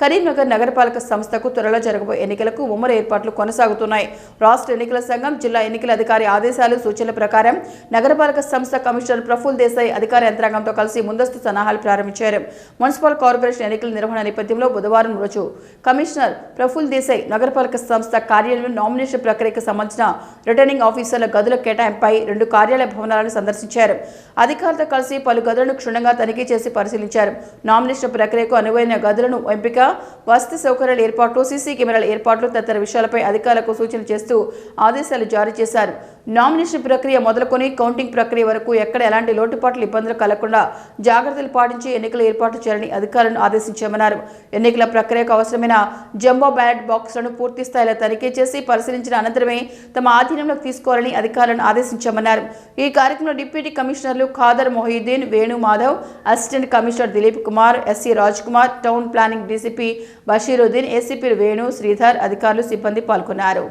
కరీంనగర్ నగరపాలక సంస్థకు త్వరలో జరగబోయే ఎన్నికలకు ఉమ్మడి ఏర్పాట్లు కొనసాగుతున్నాయి. రాష్ట్ర ఎన్నికల సంఘం జిల్లా ఎన్నికల అధికారి ఆదేశాలు సూచనల ప్రకారం నగరపాలక సంస్థ కమిషనర్ ప్రఫుల్ దేశాయ్ అధికార యంత్రాంగంతో కలిసి ముందస్తు సన్నాహాలు ప్రారంభించారు. మున్సిపల్ కార్పొరేషన్ ఎన్నికల నిర్వహణ నేపథ్యంలో బుధవారం రోజు కమిషనర్ ప్రఫుల్ దేశాయ్ నగరపాలక సంస్థ కార్యాలయం నామినేషన్ ప్రక్రియకు సంబంధించిన రిటర్నింగ్ ఆఫీసర్ల గదుల కేటాయింపై రెండు కార్యాలయ భవనాలను సందర్శించారు. అధికారులతో కలిసి పలు గదులను క్షుణ్ణంగా తనిఖీ చేసి పరిశీలించారు. నామినేషన్ ప్రక్రియకు అనువైన గదులను ఎంపిక వసతి సౌకర్యాల ఏర్పాట్లు సీసీ కెమెరాల ఏర్పాట్లు తదితర విషయాలపై అధికారులకు సూచనలు చేస్తూ ఆదేశాలు జారీ చేశారు. నామినేషన్ ప్రక్రియ మొదలుకొని కౌంటింగ్ ప్రక్రియ వరకు ఎక్కడ ఎలాంటి లోటుపాట్లు ఇబ్బందులు కలగకుండా జాగ్రత్తలు పాటించి ఎన్నికల ఏర్పాటు చేయాలని అధికారులను ఆదేశించామన్నారు. ఎన్నికల ప్రక్రియకు అవసరమైన జంబో బ్యాలెట్ బాక్సులను పూర్తి స్థాయిలో తనిఖీ చేసి పరిశీలించిన అనంతరమే తమ ఆధీనంలోకి తీసుకోవాలని అధికారులను ఆదేశించామన్నారు. ఈ కార్యక్రమంలో డిప్యూటీ కమిషనర్లు Khader Mohiuddin Venu Madhav assistant commissioner Dilip Kumar SC Raj Kumar town planning DCP Basheeruddin ACP Venu Sridhar అధికారులు సిబ్బంది పాల్గొన్నారు.